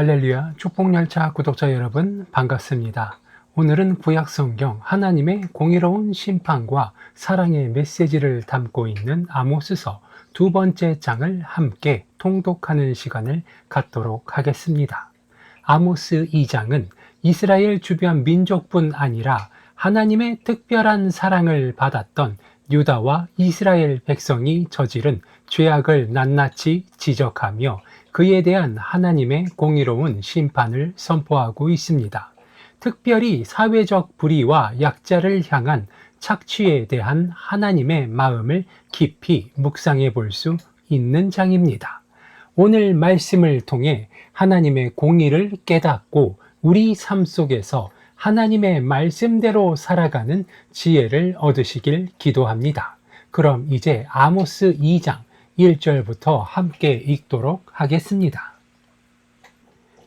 할렐루야 축복열차 구독자 여러분 반갑습니다. 오늘은 구약성경 하나님의 공의로운 심판과 사랑의 메시지를 담고 있는 아모스서 두 번째 장을 함께 통독하는 시간을 갖도록 하겠습니다. 아모스 2장은 이스라엘 주변 민족뿐 아니라 하나님의 특별한 사랑을 받았던 유다와 이스라엘 백성이 저지른 죄악을 낱낱이 지적하며 그에 대한 하나님의 공의로운 심판을 선포하고 있습니다. 특별히 사회적 불의와 약자를 향한 착취에 대한 하나님의 마음을 깊이 묵상해 볼 수 있는 장입니다. 오늘 말씀을 통해 하나님의 공의를 깨닫고 우리 삶 속에서 하나님의 말씀대로 살아가는 지혜를 얻으시길 기도합니다. 그럼 이제 아모스 2장 1절부터 함께 읽도록 하겠습니다.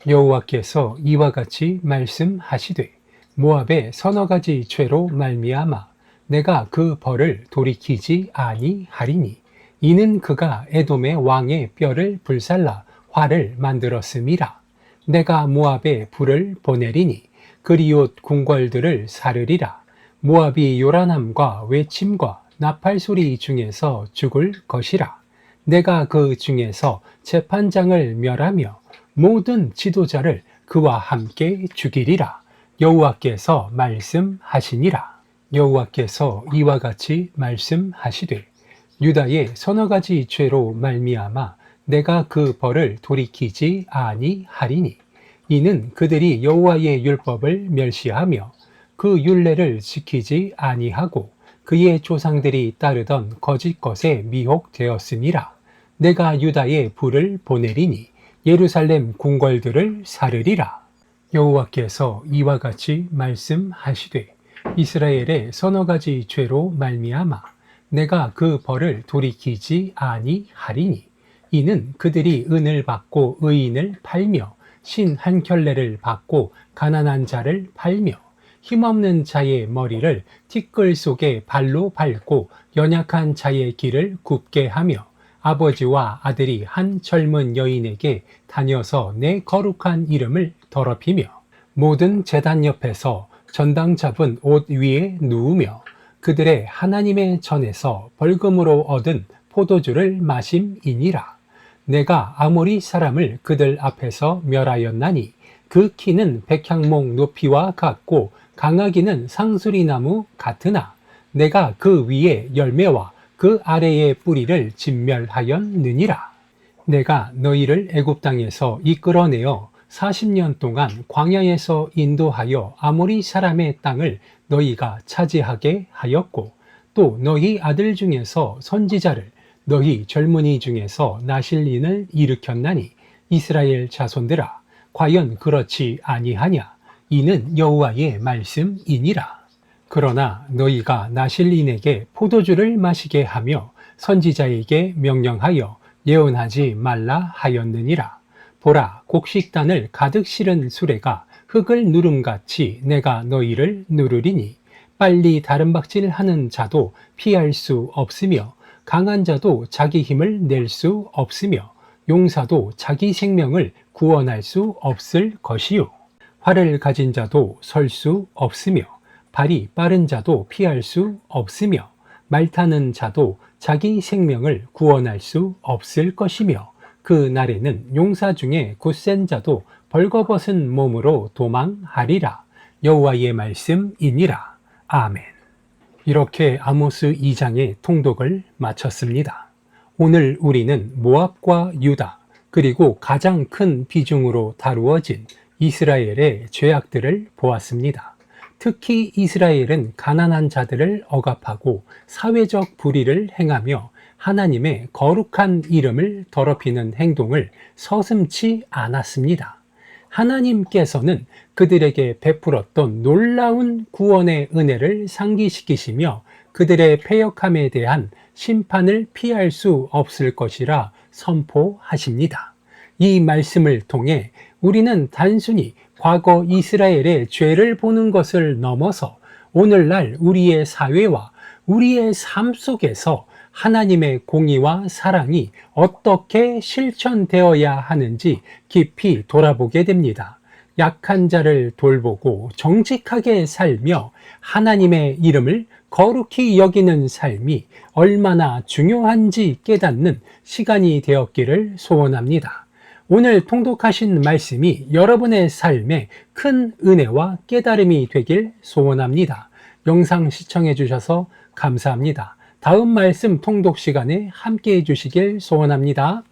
여호와께서 이와 같이 말씀하시되 모압의 서너 가지 죄로 말미암아 내가 그 벌을 돌이키지 아니하리니 이는 그가 에돔의 왕의 뼈를 불살라 화를 만들었음이라. 내가 모압에 불을 보내리니 그리옷 궁궐들을 사르리라. 모압이 요란함과 외침과 나팔 소리 중에서 죽을 것이라 내가 그 중에서 재판장을 멸하며 모든 지도자를 그와 함께 죽이리라. 여호와께서 말씀하시니라. 여호와께서 이와 같이 말씀하시되 유다의 서너 가지 죄로 말미암아 내가 그 벌을 돌이키지 아니하리니 이는 그들이 여호와의 율법을 멸시하며 그 율례를 지키지 아니하고 그의 조상들이 따르던 거짓 것에 미혹되었음이라 내가 유다의 불을 보내리니 예루살렘 궁궐들을 사르리라. 여호와께서 이와 같이 말씀하시되 이스라엘의 서너 가지 죄로 말미암아 내가 그 벌을 돌이키지 아니하리니 이는 그들이 은을 받고 의인을 팔며 신 한 켤레를 받고 가난한 자를 팔며 힘없는 자의 머리를 티끌 속에 발로 밟고 연약한 자의 길을 굽게 하며 아버지와 아들이 한 젊은 여인에게 다녀서 내 거룩한 이름을 더럽히며 모든 재단 옆에서 전당 잡은 옷 위에 누우며 그들의 하나님의 전에서 벌금으로 얻은 포도주를 마심이니라. 내가 아모리 사람을 그들 앞에서 멸하였나니 그 키는 백향목 높이와 같고 강하기는 상수리나무 같으나 내가 그 위에 열매와 그 아래의 뿌리를 진멸하였느니라. 내가 너희를 애굽 땅에서 이끌어내어 40년 동안 광야에서 인도하여 아모리 사람의 땅을 너희가 차지하게 하였고 또 너희 아들 중에서 선지자를 너희 젊은이 중에서 나실린을 일으켰나니 이스라엘 자손들아 과연 그렇지 아니하냐 이는 여호와의 말씀이니라. 그러나 너희가 나실린에게 포도주를 마시게 하며 선지자에게 명령하여 예언하지 말라 하였느니라. 보라 곡식단을 가득 실은 수레가 흙을 누름같이 내가 너희를 누르리니 빨리 다른박질 하는 자도 피할 수 없으며 강한 자도 자기 힘을 낼 수 없으며 용사도 자기 생명을 구원할 수 없을 것이요 활을 가진 자도 설 수 없으며 발이 빠른 자도 피할 수 없으며 말 타는 자도 자기 생명을 구원할 수 없을 것이며 그 날에는 용사 중에 굳센 자도 벌거벗은 몸으로 도망하리라. 여호와의 말씀이니라. 아멘. 이렇게 아모스 2장의 통독을 마쳤습니다. 오늘 우리는 모압과 유다, 그리고 가장 큰 비중으로 다루어진 이스라엘의 죄악들을 보았습니다. 특히 이스라엘은 가난한 자들을 억압하고 사회적 불의를 행하며 하나님의 거룩한 이름을 더럽히는 행동을 서슴치 않았습니다. 하나님께서는 그들에게 베풀었던 놀라운 구원의 은혜를 상기시키시며 그들의 폐역함에 대한 심판을 피할 수 없을 것이라 선포하십니다. 이 말씀을 통해 우리는 단순히 과거 이스라엘의 죄를 보는 것을 넘어서 오늘날 우리의 사회와 우리의 삶 속에서 하나님의 공의와 사랑이 어떻게 실천되어야 하는지 깊이 돌아보게 됩니다. 약한 자를 돌보고 정직하게 살며 하나님의 이름을 거룩히 여기는 삶이 얼마나 중요한지 깨닫는 시간이 되었기를 소원합니다. 오늘 통독하신 말씀이 여러분의 삶에 큰 은혜와 깨달음이 되길 소원합니다. 영상 시청해 주셔서 감사합니다. 다음 말씀 통독 시간에 함께 해 주시길 소원합니다.